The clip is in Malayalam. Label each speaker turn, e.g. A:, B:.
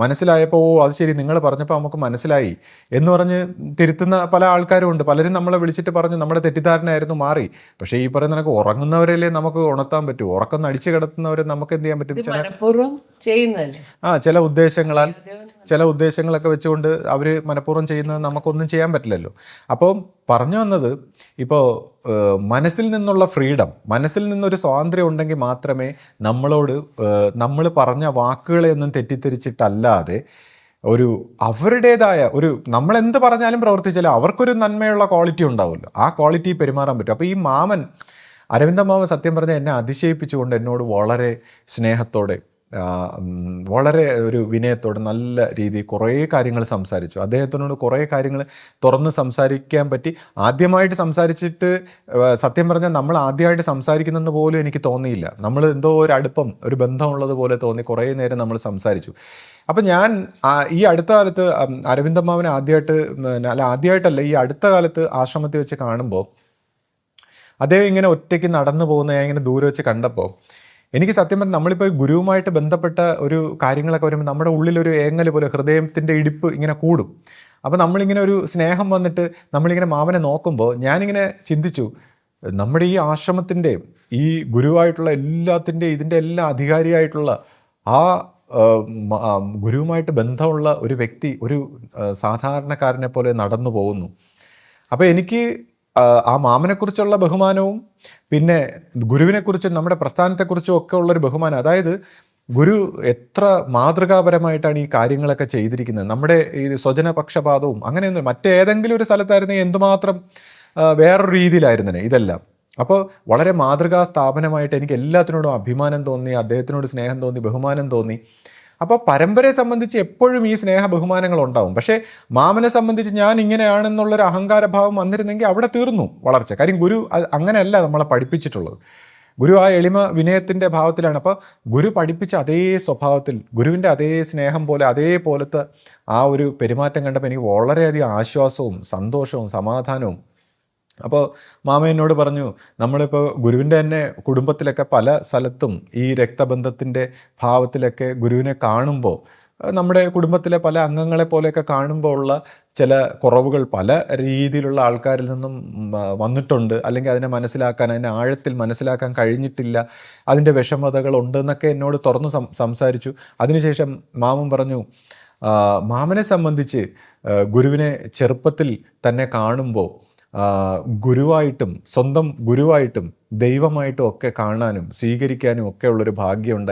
A: മനസ്സിലായപ്പോൾ ഓ അത് ശരി നിങ്ങൾ പറഞ്ഞപ്പോൾ നമുക്ക് മനസ്സിലായി എന്ന് പറഞ്ഞ് തിരുത്തുന്ന പല ആൾക്കാരും ഉണ്ട് പലരും നമ്മളെ വിളിച്ചിട്ട് പറഞ്ഞു നമ്മുടെ തെറ്റിദ്ധാരണയായിരുന്നു മാറി. പക്ഷേ ഈ പറയുന്ന ഉറങ്ങുന്നവരല്ലേ നമുക്ക് ഉണർത്താൻ പറ്റൂ. ഉറക്കം അടിച്ചു കിടത്തുന്നവരെ നമുക്ക് എന്ത് ചെയ്യാൻ പറ്റും?
B: ചെയ്യുന്നതല്ലേ?
A: ആ ചില ഉദ്ദേശങ്ങളാൽ ചില ഉദ്ദേശങ്ങളൊക്കെ വെച്ചുകൊണ്ട് അവർ മനഃപൂർവം ചെയ്യുന്നത് നമുക്കൊന്നും ചെയ്യാൻ പറ്റില്ലല്ലോ. അപ്പോൾ പറഞ്ഞു വന്നത് ഇപ്പോൾ മനസ്സിൽ നിന്നുള്ള ഫ്രീഡം മനസ്സിൽ നിന്നൊരു സ്വാതന്ത്ര്യം ഉണ്ടെങ്കിൽ മാത്രമേ നമ്മളോട് നമ്മൾ പറഞ്ഞ വാക്കുകളെ ഒന്നും തെറ്റിദ്ധരിച്ചിട്ടല്ലാതെ ഒരു അവരുടേതായ ഒരു നമ്മൾ എന്ത് പറഞ്ഞാലും പ്രവർത്തിച്ചാലും അവർക്കൊരു നന്മയുള്ള ക്വാളിറ്റി ഉണ്ടാവുമല്ലോ. ആ ക്വാളിറ്റി പെരുമാറാൻ പറ്റും. അപ്പോൾ ഈ മാമൻ അരവിന്ദ മാമൻ സത്യം പറഞ്ഞാൽ എന്നെ അതിശയിപ്പിച്ചുകൊണ്ട് എന്നോട് വളരെ സ്നേഹത്തോടെ വളരെ ഒരു വിനയത്തോടെ നല്ല രീതിയിൽ കുറേ കാര്യങ്ങൾ സംസാരിച്ചു. അദ്ദേഹത്തിനോട് കുറേ കാര്യങ്ങൾ തുറന്ന് സംസാരിക്കാൻ പറ്റി. ആദ്യമായിട്ട് സംസാരിച്ചിട്ട് സത്യം പറഞ്ഞാൽ നമ്മൾ ആദ്യമായിട്ട് സംസാരിക്കുന്നെന്ന് പോലും എനിക്ക് തോന്നിയില്ല. നമ്മൾ എന്തോ ഒരു അടുപ്പം ഒരു ബന്ധമുള്ളത് പോലെ തോന്നി കുറേ നേരം നമ്മൾ സംസാരിച്ചു. അപ്പം ഞാൻ ഈ അടുത്ത കാലത്ത് അരവിന്ദമ്മാവനെ ആദ്യമായിട്ട് അല്ല ആദ്യമായിട്ടല്ല ഈ അടുത്ത കാലത്ത് ആശ്രമത്തിൽ വെച്ച് കാണുമ്പോൾ അദ്ദേഹം ഇങ്ങനെ ഒറ്റയ്ക്ക് നടന്നു പോകുന്ന ഞാൻ ഇങ്ങനെ ദൂരെ വെച്ച് കണ്ടപ്പോൾ എനിക്ക് സത്യം പറഞ്ഞാൽ നമ്മളിപ്പോൾ ഗുരുവുമായിട്ട് ബന്ധപ്പെട്ട ഒരു കാര്യങ്ങളൊക്കെ വരുമ്പോൾ നമ്മുടെ ഉള്ളിലൊരു ഏങ്ങൽ പോലെ ഹൃദയത്തിന്റെ ഇടിപ്പ് ഇങ്ങനെ കൂടും. അപ്പോൾ നമ്മളിങ്ങനെ ഒരു സ്നേഹം വന്നിട്ട് നമ്മളിങ്ങനെ മാമനെ നോക്കുമ്പോൾ ഞാനിങ്ങനെ ചിന്തിച്ചു നമ്മുടെ ഈ ആശ്രമത്തിന്റെ ഈ ഗുരുവായിട്ടുള്ള എല്ലാത്തിന്റെ ഇതിന്റെ എല്ലാ അധികാരിയായിട്ടുള്ള ആ, ഗുരുവുമായിട്ട് ബന്ധമുള്ള ഒരു വ്യക്തി ഒരു സാധാരണക്കാരനെ പോലെ നടന്നു പോകുന്നു. അപ്പോൾ എനിക്ക് ആ, മാമനെക്കുറിച്ചുള്ള ബഹുമാനവും പിന്നെ ഗുരുവിനെക്കുറിച്ചും നമ്മുടെ പ്രസ്ഥാനത്തെക്കുറിച്ചും ഒക്കെ ഉള്ളൊരു ബഹുമാനം. അതായത് ഗുരു എത്ര മാതൃകാപരമായിട്ടാണ് ഈ കാര്യങ്ങളൊക്കെ ചെയ്തിരിക്കുന്നത്. നമ്മുടെ ഈ സ്വജനപക്ഷപാതവും അങ്ങനെയൊന്നും മറ്റേതെങ്കിലും ഒരു സ്ഥലത്തായിരുന്നെങ്കിൽ എന്തുമാത്രം വേറൊരു രീതിയിലായിരുന്നേ ഇതെല്ലാം. അപ്പോൾ വളരെ മാതൃകാ സ്ഥാപനമായിട്ട് എനിക്ക് എല്ലാത്തിനോടും അഭിമാനം തോന്നി അദ്ദേഹത്തിനോട് സ്നേഹം തോന്നി ബഹുമാനം തോന്നി. അപ്പോൾ പരമ്പരയെ സംബന്ധിച്ച് എപ്പോഴും ഈ സ്നേഹ ബഹുമാനങ്ങൾ ഉണ്ടാവും. പക്ഷേ മാമനെ സംബന്ധിച്ച് ഞാൻ ഇങ്ങനെയാണെന്നുള്ളൊരു അഹങ്കാരഭാവം വന്നിരുന്നെങ്കിൽ അവിടെ തീർന്നു വളർച്ച. കാര്യം ഗുരു അങ്ങനെയല്ല നമ്മളെ പഠിപ്പിച്ചിട്ടുള്ളത്. ഗുരു ആ എളിമ വിനയത്തിന്റെ ഭാവത്തിലാണ്. അപ്പോൾ ഗുരു പഠിപ്പിച്ച അതേ സ്വഭാവത്തിൽ ഗുരുവിന്റെ അതേ സ്നേഹം പോലെ അതേപോലത്തെ ആ ഒരു പെരുമാറ്റം കണ്ടപ്പോൾ എനിക്ക് വളരെയധികം ആശ്വാസവും സന്തോഷവും സമാധാനവും അപ്പോൾ മാമ എന്നോട് പറഞ്ഞു നമ്മളിപ്പോൾ ഗുരുവിന്റെ തന്നെ കുടുംബത്തിലൊക്കെ പല സ്ഥലത്തും ഈ രക്തബന്ധത്തിന്റെ ഭാവത്തിലൊക്കെ ഗുരുവിനെ കാണുമ്പോൾ നമ്മുടെ കുടുംബത്തിലെ പല അംഗങ്ങളെ പോലെയൊക്കെ കാണുമ്പോൾ ഉള്ള ചില കുറവുകൾ പല രീതിയിലുള്ള ആൾക്കാരിൽ നിന്നും വന്നിട്ടുണ്ട്. അല്ലെങ്കിൽ അതിനെ മനസ്സിലാക്കാൻ അതിനെ ആഴത്തിൽ മനസ്സിലാക്കാൻ കഴിഞ്ഞിട്ടില്ല. അതിന്റെ വിഷമതകൾ ഉണ്ടെന്നൊക്കെ എന്നോട് തുറന്നു സംസാരിച്ചു. അതിനുശേഷം മാമൻ പറഞ്ഞു മാമനെ സംബന്ധിച്ച് ഗുരുവിനെ ചെറുപ്പത്തിൽ തന്നെ കാണുമ്പോൾ ഗുരുവായിട്ടും സ്വന്തം ഗുരുവായിട്ടും ദൈവമായിട്ടും ഒക്കെ കാണാനും സ്വീകരിക്കാനും ഒക്കെ ഉള്ളൊരു ഭാഗ്യമുണ്ട്